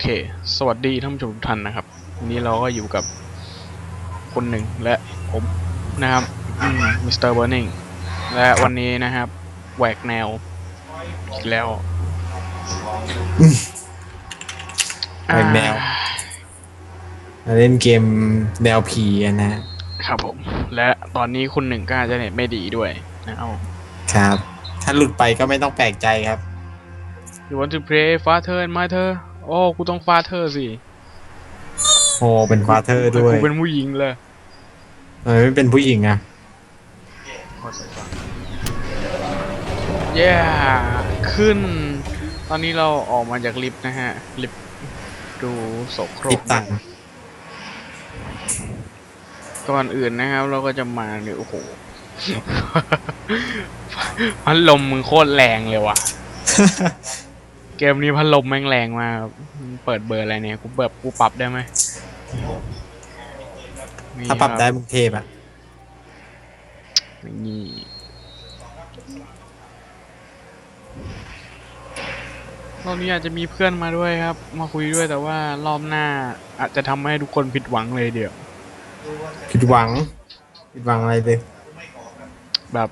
เค สวัสดีท่านผู้ชมทุกท่านนะครับวันนี้เราก็อยู่กับคนหนึ่งและผมนะครับมิสเตอร์เบอร์นิงและวันนี้นะครับแหวกแนวอีกแล้วแหวกแนวอ่ามาเล่นเกมแนวผีอะนะครับผม และตอนนี้คุณหนึ่งก็อาจจะเน็ตไม่ดีด้วยนะครับครับ ถ้าหลุดไปก็ไม่ต้องแปลกใจครับ You want to play father and mother โอ้กูต้อง father สิโอเป็นฟาเธอร์แต่ด้วยกูเป็นผู้หญิงเลยทำไมไม่เป็นผู้หญิงอะเย้ขึ้น ตอนนี้เราออกมาจากลิฟต์นะฮะ ลิฟต์ดูโสโครติกดตังค์ก่อนอื่นนะครับ เราก็จะมาเนี่ยโอ้โห พัดลมมึงโคตรแรงเลยว่ะ เกมนี้พัดลมแม่งแรงมากครับมึงเปิดเบอร์อะไรเนี่ยกูเปิดกูปรับได้ไหมนี่ถ้าปรับคได้มึงเทพอะนี่รอบนี้อาจจะมีเพื่อนมาด้วยครับ มาคุยด้วยแต่ว่ารอบหน้า อาจจะทำให้ทุกคนผิดหวังเลยเดี๋ยว ผิดหวัง ผิดหวังอะไรเลยแบบ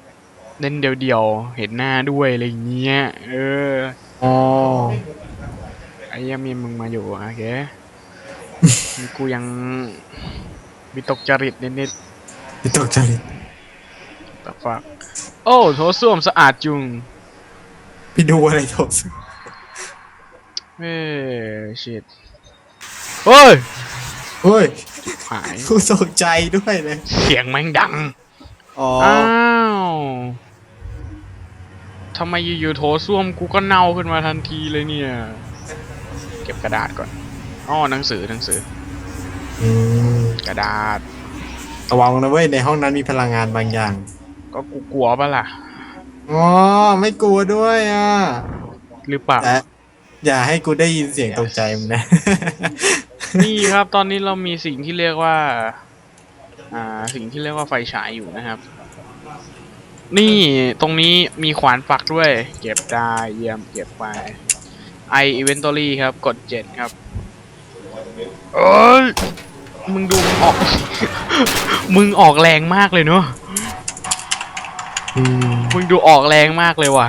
เล่นเดียวๆเห็นหน้าด้วยอะไรอย่างเงี้ยเออ อ๋อไอ้เหี้ยังมีมึงมาอยู่โอเคนี่กูยังมีตกจริตนิดพี่ตกใจเลยๆแต่ฟักโอ้โถส้วมสะอาดจุงพี่ดูอะไรโทษเอ้ชิตเฮ้ยเฮ้ยหายกูตกใจด้วยเลย เสียงแม่งดัง อ๋อ อ้าว ทำไมอยู่ๆโถส้วมกูก็เน่าขึ้นมาทันทีเลยเนี่ย เก็บกระดาษก่อนอ๋อหนังสือหนังสือ อืมกระดาษ ระวังนะเว้ยในห้องนั้นมีพลังงานบางอย่างก็กูกลัวปะล่ะ อ๋อไม่กลัวด้วยอะหรือเปล่า แต่อย่าให้กูได้ยินเสียงตกใจมึงนะ นี่ครับ ตอนนี้เรามีสิ่งที่เรียกว่า อ่า สิ่งที่เรียกว่าไฟฉายอยู่นะครับ นี่ตรงนี้มีขวานปักด้วย เก็บได้เยี่ยมเก็บไป i inventory ครับ กดเจ็ดครับเอ้ยมึงดูมึงออก มึงออกแรงมากเลยเนอะอืมมึงดูออกแรงมากเลยว่ะ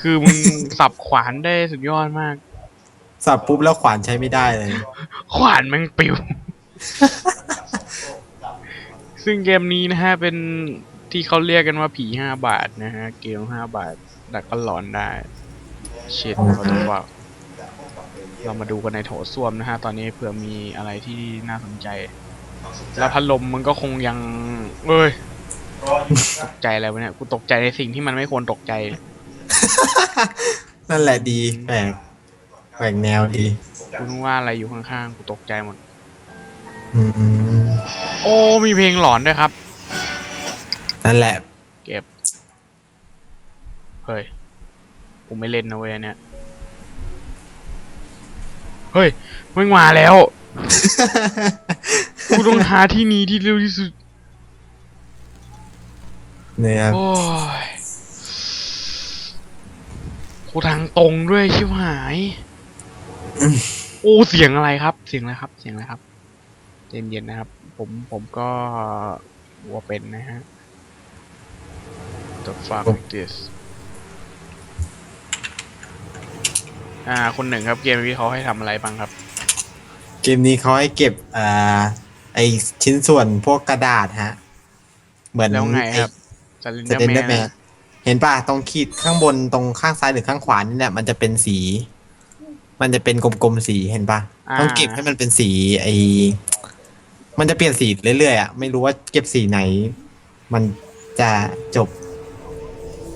คือมึงสับขวานได้สุดยอดมาก สับปุ๊บแล้วขวานใช้ไม่ได้เลย ขวานแม่งปิว ซึ่งเกมนี้นะฮะเป็น ที่เขาเรียกกันว่าผีห้าบาทนะฮะ เกมห้าบาทแต่ก็หลอนได้ เชิดเขาต้องบอกเรามาดูกันในโถส้วมนะฮะ ตอนนี้เผื่อมีอะไรที่น่าสนใจ แล้วพัดลมมันก็คงยัง เอ้ยตกใจอะไรวะเนี่ย กูตกใจในสิ่งที่มันไม่ควรตกใจ นั่นแหละดีแปลกแปลกแนวดีกูนึกว่าอะไรอยู่ข้างๆ กูตกใจหมด อืมโอ้มีเพลงหลอนด้วยครับ นั่นแหละ เก็บ เฮ้ย กูไม่เล่นนะเว้ยอันเนี่ย เฮ้ยมึงมาแล้ว กูต้องหาที่หนี้ที่เร็วที่สุด เนี่ยครับโอ้ยกูทางตรงด้วยชิบหาย โอ้เสียงอะไรครับ เสียงอะไรครับ เสียงอะไรครับ เย็นๆนะครับ ผมผมก็วัวเป็นนะฮะ The fuck is this อ่าคนหนึ่งครับเกมนี้เขาให้ทำอะไรบ้างครับ เกมนี้เขาให้เก็บอ่าไอชิ้นส่วนพวกกระดาษฮะ เหมือนแล้วไงครับสลินสเดอเตนร์เดอร์แมแมนนเห็นป่ะตรงขีดข้างบนตรงข้างซ้ายหรือข้างขวานี่แหละมันจะเป็นสี มันจะเป็นกลมๆสีเห็นป่ะต้องเก็บให้มันเป็นสีไอมันจะเปลี่ยนสีเรื่อยๆอะไม่รู้ว่าเก็บสีไหน มันจะจบ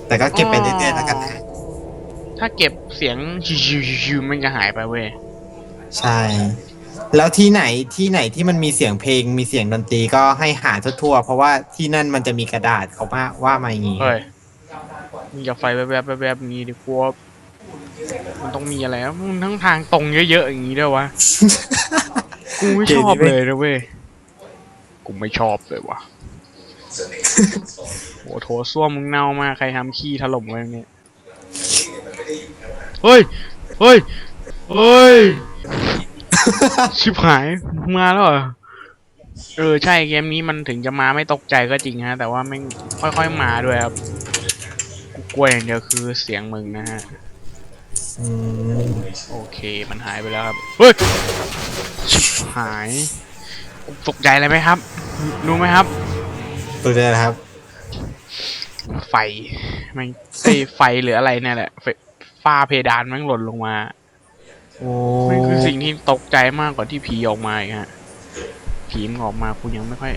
แต่ก็เก็บไปเรื่อยๆแล้วกันนะถ้าเก็บเสียงชิวๆๆๆมันจะหายไปเว้ยใช่ แล้วที่ไหนที่ไหนที่มันมีเสียงเพลงมีเสียงดนตรีก็ให้หาทั่วๆ เพราะว่าที่นั่นมันจะมีกระดาษเขาว่าว่ามาอย่างงี้เฮ้ยมึงอย่าไฟแวบๆแวบๆอย่างงี้ดิกลัวมันต้องมีอะไรนะมึงทั้งทางตรงเยอะๆอย่างงี้ด้วยวะ กูไม่ชอบเลยนะเว้ย กูไม่ชอบเลยวะ โอ้โถส้วมมึงเน่ามากใครทำขี้ถล่มไว้เนี่ยเฮ้ย เฮ้ย เฮ้ย ชิบหาย มาแล้วเหรอ เออใช่เกมนี้มันถึงจะมาไม่ตกใจก็จริงฮะ แต่ว่าไม่งค่อยๆมาด้วยครับ กูกลัวอย่างเดียวคือเสียงมึงนะฮะอืมโอเคมันหายไปแล้วครับ เฮ้ย ชิบหาย ตกใจอะไรไหมครับ รู้ไหมครับ ตัวเนี้ยนะครับ ไฟแมันไอ้ยไฟหรืออะไรเนี่ยแหละไฟฝ้าเพดานแมันหล่นลงมาโอ้มันคือสิ่งที่ตกใจมากกว่าที่ผีออกมาอีกฮะผีมันออกมากูยังไม่ค่อย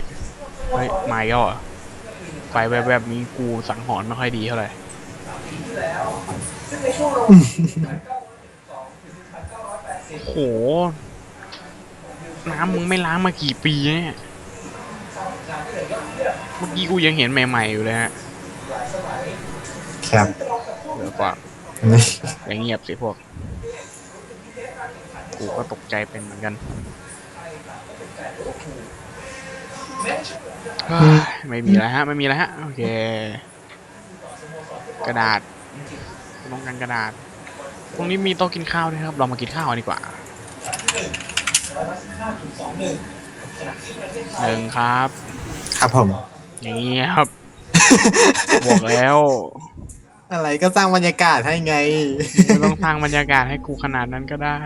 เฮ้ยมาอีกแล้วเหรอไฟแบบแบบๆนี้กูสังหรณ์ไม่ค่อยดีเท่าไหร่โหน้ำมึงไม่ล้างมากี่ปีเนี่ย เมื่อกี้กูยังเห็นใหม่ๆอยู่เลยฮะครับเหลือกว่านี่อย่างเงียบสิพวก กูก็ตกใจเป็นเหมือนกันเฮ้ยไม่มีแล้วฮะ ไม่มีแล้วฮะ โอเค กระดาษต้องการกระดาษตรงนี้มีโต๊ะกินข้าวด้วยครับ เรามากินข้าวกันดีกว่าหนึ่งครับ ครับผมอย่างนี้ครับ บอกแล้ว อะไรก็สร้างบรรยากาศให้ไง ไม่ต้องสร้างบรรยากาศให้กูขนาดนั้นก็ได้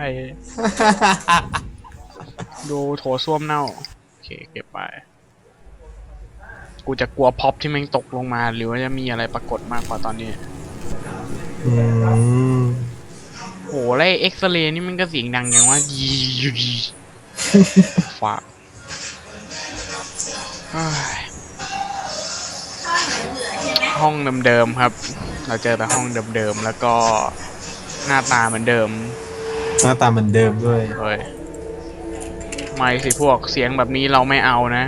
ดูโถส้วมเน่า โอเค เก็บไป กูจะกลัวพ็อปที่แม่งตกลงมา หรือว่าจะมีอะไรปรากฏมากกว่าตอนนี้ อืมโหแล้วไอ้เอ็กซเรย์นี่มันก็เสียงดังอย่างว่ายียีฝากเฮ้ย ห้องเดิมๆครับ เราเจอแต่ห้องเดิมๆแล้วก็หน้าตาเหมือนเดิม หน้าตาเหมือนเดิมด้วยเฮ้ยไม่สิพวกเสียงแบบนี้เราไม่เอานะ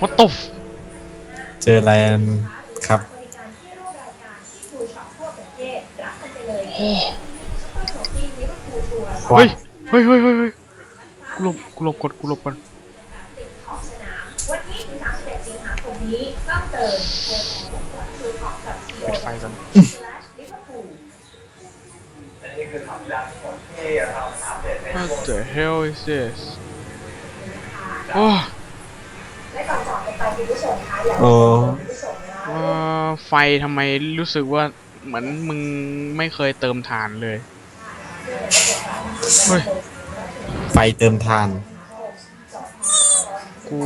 What the f เจออะไรอันครับเฮ้ยเฮ้ยเฮ้ยเฮ้ยเฮ้ยกูหลบกูหลบกดกูหลบก่อนวันที่ถึง31 สิงหาคมนี้ต้องเติมโค้ดคือขอบกับปิดไฟก่อนลิเวอร์พูล What the hell is this โอ้และก่อนจากกันไปคุณผู้ชมคะอยากโอ้คุณผู้ชมนะคะเอ่อไฟทำไมรู้สึกว่าเหมือนมึงไม่เคยเติมถ่านเลย เฮ้ย ไฟเติมทาน กู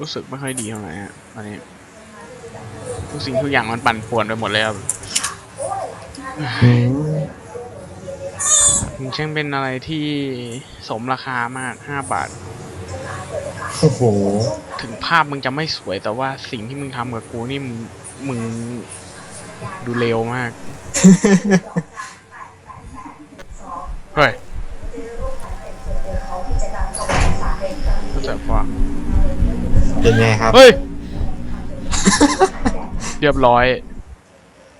รู้สึกไม่ค่อยดีเท่าไหร่ฮะตอนนี้ทุกสิ่งทุกอย่างมันปั่นป่วนไปหมดเลยครับอืมมันช่างเป็นอะไรที่สมราคามากห้าบาท โอ้โห ถึงภาพมึงจะไม่สวยแต่ว่าสิ่งที่มึงทำกับกูนี่มึงมึงดูเลวมาก เฮ้ย เป็นไงครับ เฮ้ย เรียบร้อย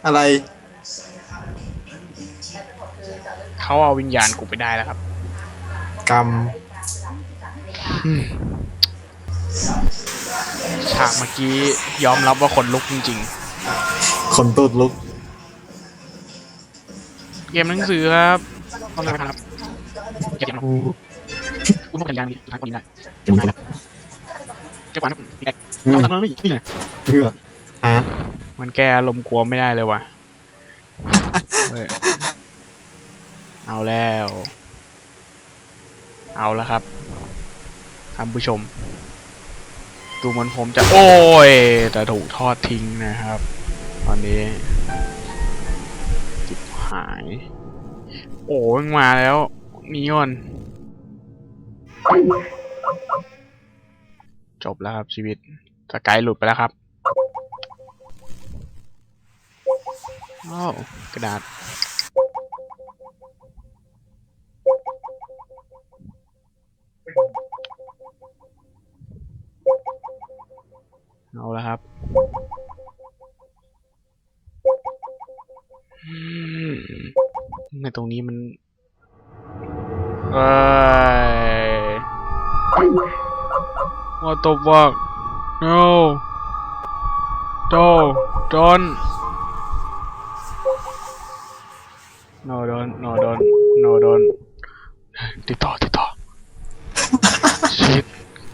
อะไร เขาเอาวิญญาณกูไปได้แล้วครับ กรรม ฉากเมื่อกี้ยอมรับว่าขนลุกจริง คนตูดลุก ๆ เกมหนังสือครับต้องทำครับเก็บเกมกูกูต้องกันยางดิทางคนนี้ได้ เป็นไงนะเก็บกวาดนะแกอืมทำมันไม่นี่ไงเพื่อฮะมันแก้อารมณ์กลัวไม่ได้เลยว่ะเฮ้ยเอาแล้ว เอาแล้วครับท่านผู้ชม ดูเหมันผมจะ โอ้ย แต่ถูกทอดทิ้งนะครับ ตอนนี้จิบหาย โอ้ยมาแล้วนีออน จบแล้วครับชีวิตสกายหลุดไปแล้วครับอ้าวกระดาษ เอาละครับในตรงนี้มัน เอ้ย What the fuck No No Don't No don't No don't No don't ติดต่อ ติดต่อ ชิด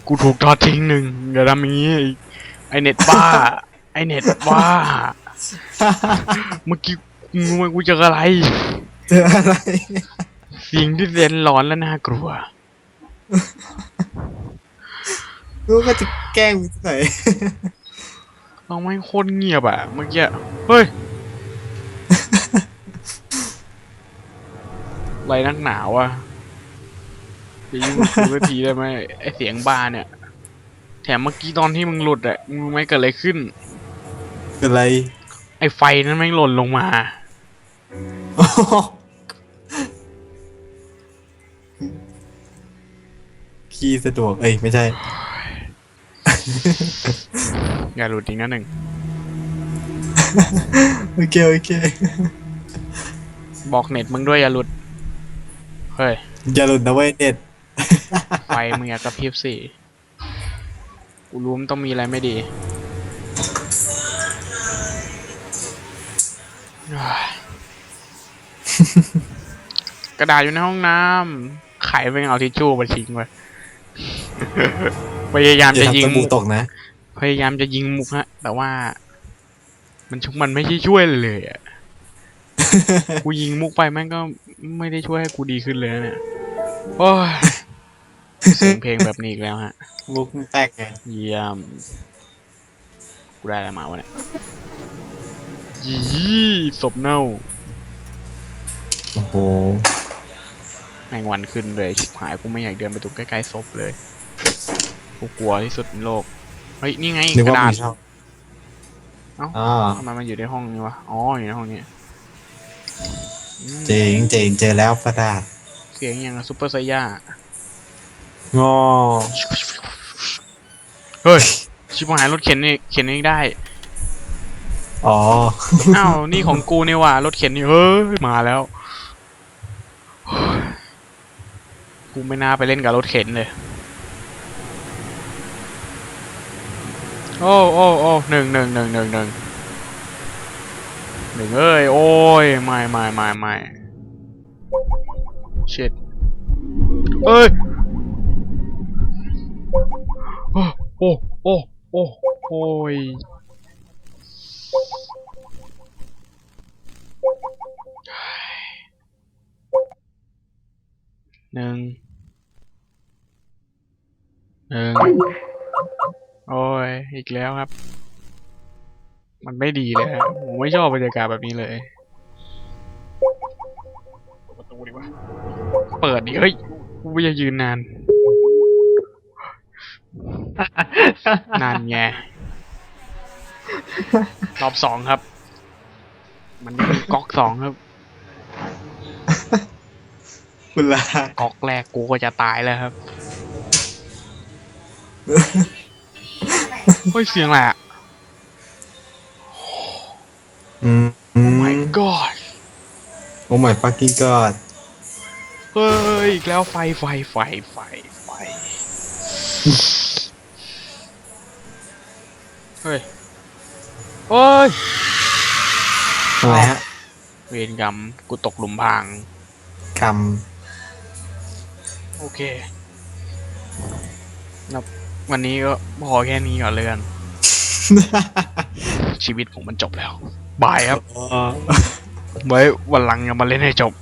กูถูกทอดทิ้งหนึ่งอย่าทำอย่างนี้อีกไอเน็ตบ้า ไอเน็ตบ้า เมื่อกี้งูกูเจออะไร เจออะไร สิ่งที่เรียนร้อนและน่ากลัว รู้ก็จะแกล้งมึงหน่อย เราไม่งโคตรเงียบอะเมื่อกี้ เฮ้ยอะไรนักหนาวอะจะยุ่งกับกูสักทีได้ไหมไอเสียงบาร์เนี่ย แถมเมื่อกี้ตอนที่มึงหลุดอะมึงไม่เกิดอะไรขึ้น เป็นไร ไอไฟนั้นแม่งหล่นลงมา ขี้สะดวก เอ้ย ไม่ใช่ อย่าหลุดอีกนะหนึ่งโอเคโอเคบอกเน็ตมึงด้วยอย่าหลุด เฮ้ย อย่าหลุดนะเว้ยเน็ตไฟมึงอย่ากระพริบสิกูรู้มันต้องมีอะไรไม่ดีเฮ้ยกระดาษอยู่ในห้องน้ำไขไปเอาทิชชู่มาทิ้งไว้ พยายามอย่าจะยิงทำสบู่ตกนะ พยายามจะยิงมุกฮะ แต่ว่า มันชุกมันไม่ใช่ช่วยเลยอะ กูยิงมุกไปแม่งก็ไม่ได้ช่วยให้กูดีขึ้นเลยนะเนี่ยโอ้ยเสียงเพลงแบบนี้อีกแล้วฮะ มุกแตกไงเยี่ยม กูได้อะไรมาวะเนี่ยยี่ศพเน่าโอ้โหแมงวันขึ้นเลยชิบหายกูไม่อยากเดินไปตรงใกล้ๆศพเลย กูกลัวที่สุดในโลก เฮ้ย นี่ไงนึกกระว่าดาษ มีช่องเอ้าอ๋อทำไมมันอยู่ในห้องนี้วะ อ๋อ อยู่ในห้องนี้อืมเจ๋งเจ๋งเจอแล้วกระดาษเสียงอย่างซุปเปอร์ไซย่างอเฮ้ย ชิบหายรถเข็นนี่เข็นเองได้ อ๋อ อ้าว นี่ของกูนี่หว่ารถเข็นนี่เฮ้ย มาแล้วกูไม่น่าไปเล่นกับรถเข็นเลย โอ้โอ้โอ้หนึ่งหนึ่งหนึ่งหนึ่งหนึ่งหนึ่งเอ้ย โอ้ย ไม่ไม่ไม่ไม่ชิดเอ้ย โอ้ โอ้ โอ้ โอ้โอ้ยหนึ่งหนึ่ง โอ้ย อีกแล้วครับ มันไม่ดีเลยฮะผมไม่ชอบบรรยากาศแบบนี้เลยเปิดประตูดีกว่าเปิดดิเฮ้ยกูไม่จะยืนนาน นานไง รอบสองครับ มันมีก๊อกสองครับ คุณลาก๊อกแรกกูก็จะตายแล้วครับ เฮ้ยเสียงอะไรอะอืมอืม my god โอ้ my fucking god เฮ้ยอีกแล้วไฟไฟไฟไฟไฟเฮ้ยโอ้ย อะไรฮะเวรกรรมกูตกหลุมพรางคโอเคแล้ ววันนี้ก็พอแค่นี้ก่อนเลยกันำชีวิตผมมันจบแล้ว บายครับอ๋อไว้วันหลังอย่ามาเล่นให้จบ